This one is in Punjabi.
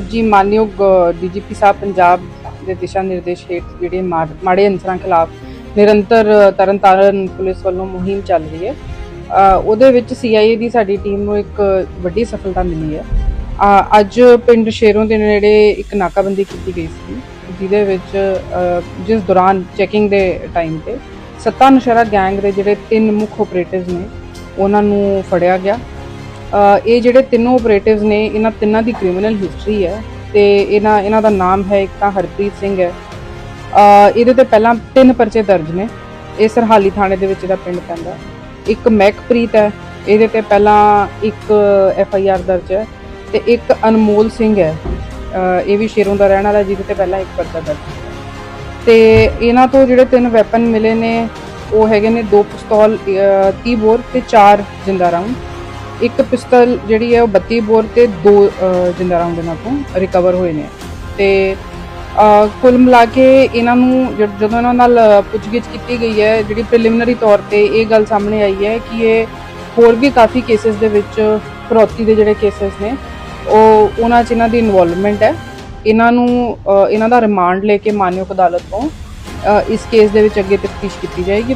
ਜੀ, ਮਾਨਯੋਗ ਡੀਜੀਪੀ ਸਾਹਿਬ, ਪੰਜਾਬ ਦੇ ਦਿਸ਼ਾ ਨਿਰਦੇਸ਼ ਹੇਠ ਜਿਹੜੇ ਮਾੜ- ਮਾੜੇ ਅਨਸਰਾਂ ਖਿਲਾਫ ਨਿਰੰਤਰ ਤਰਨਤਾਰਨ ਪੁਲਿਸ ਵੱਲੋਂ ਮੁਹਿੰਮ ਚੱਲ ਰਹੀ ਹੈ। ਉਹਦੇ ਵਿੱਚ ਸੀਆਈਏ ਦੀ ਸਾਡੀ ਟੀਮ ਨੂੰ ਇੱਕ ਵੱਡੀ ਸਫਲਤਾ ਮਿਲੀ ਹੈ। ਅੱਜ ਪਿੰਡ ਸ਼ੇਰੋਂ ਦੇ ਨੇੜੇ ਇੱਕ ਨਾਕਾਬੰਦੀ ਕੀਤੀ ਗਈ ਸੀ, ਜਿਹਦੇ ਵਿੱਚ ਜਿਸ ਦੌਰਾਨ ਚੈਕਿੰਗ ਦੇ ਟਾਈਮ ਤੇ ਸੱਤਾ ਨਸ਼ਰਾ ਗੈਂਗ ਦੇ ਜਿਹੜੇ ਤਿੰਨ ਮੁੱਖ ਆਪਰੇਟਿਵਸ ਨੇ, ਉਹਨਾਂ ਨੂੰ ਫੜਿਆ ਗਿਆ। ਇਹ ਜਿਹੜੇ ਤਿੰਨੋਂ ਆਪਰੇਟਿਵਸ ਨੇ ਇਹਨਾਂ ਤਿੰਨਾਂ ਦੀ ਕ੍ਰਿਮੀਨਲ ਹਿਸਟਰੀ ਹੈ ਤੇ ਇਹਨਾਂ ਇਹਨਾਂ ਦਾ ਨਾਮ ਹੈ ਇੱਕ ਤਾਂ ਹਰਪ੍ਰੀਤ ਸਿੰਘ ਹੈ। ਇਹਦੇ ਤੇ ਪਹਿਲਾਂ ਤਿੰਨ ਪਰਚੇ ਦਰਜ ਨੇ। ਇਹ ਸਰਹਾਲੀ ਥਾਣੇ ਦੇ ਵਿੱਚ ਇਹਦਾ ਪਿੰਡ ਪੈਂਦਾ ਇੱਕ ਮਹਿਕਪ੍ਰੀਤ ਹੈ ਇਹਦੇ ਤੇ ਪਹਿਲਾਂ ਇੱਕ ਐਫ ਆਈ ਆਰ ਦਰਜ ਹੈ ਤੇ ਇੱਕ ਅਨਮੋਲ ਸਿੰਘ ਹੈ। ਇਹ ਵੀ ਸ਼ੇਰੋਂ ਦਾ ਰਹਿਣ ਵਾਲਾ ਜਿਹਦੇ ਤੇ ਪਹਿਲਾਂ ਇੱਕ ਪਰਚਾ ਦਰਜ ਹੈ। ਤੇ ਇਹਨਾਂ ਤੋਂ ਜਿਹੜੇ ਤਿੰਨ ਵੈਪਨ ਮਿਲੇ ਨੇ ਉਹ ਹੈਗੇ ਨੇ ਦੋ ਪਿਸਤੌਲ ਅ, 30 ਬੋਰ ਤੇ ਚਾਰ ਜਿੰਦਾ ਰਾਉਂਡ ਇੱਕ ਪਿਸਤਲ ਜਿਹੜੀ ਹੈ ਉਹ 32 ਬੋਰ ਤੇ ਦੋ ਅ, ਜਿੰਦਾ ਰਾਉਂਡ ਇਹਨਾਂ ਤੋਂ ਰਿਕਵਰ ਹੋਏ ਨੇ। ਤੇ ਕੁੱਲ ਮਿਲਾ ਕੇ ਇਹਨਾਂ ਨੂੰ ਜਦ- ਜਦੋਂ ਇਹਨਾਂ ਨਾਲ ਪੁੱਛਗਿੱਛ ਕੀਤੀ ਗਈ ਹੈ ਜਿਹੜੀ ਪ੍ਰੀਲਿਮਿਨਰੀ ਤੌਰ ਤੇ ਇਹ ਗੱਲ ਸਾਹਮਣੇ ਆਈ ਹੈ ਕਿ ਇਹ ਹੋਰ ਵੀ ਕਾਫੀ ਕੇਸਿਸ ਦੇ ਵਿੱਚ ਫਰੌਤੀ ਦੇ ਜਿਹੜੇ ਕੇਸਿਸ ਨੇ ਉਹ ਉਹਨਾਂ 'ਚ ਇਹਨਾਂ ਦੀ ਇਨਵੋਲਵਮੈਂਟ ਹੈ। ਇਹਨਾਂ ਨੂੰ ਇਹਨਾਂ ਦਾ ਰਿਮਾਂਡ ਲੈ ਕੇ ਮਾਨਯੋਗ ਅਦਾਲਤ ਤੋਂ ਇਸ ਕੇਸ ਦੇ ਵਿੱਚ ਅੱਗੇ ਤਫਤੀਸ਼ ਕੀਤੀ ਜਾਏਗੀ ਤੇ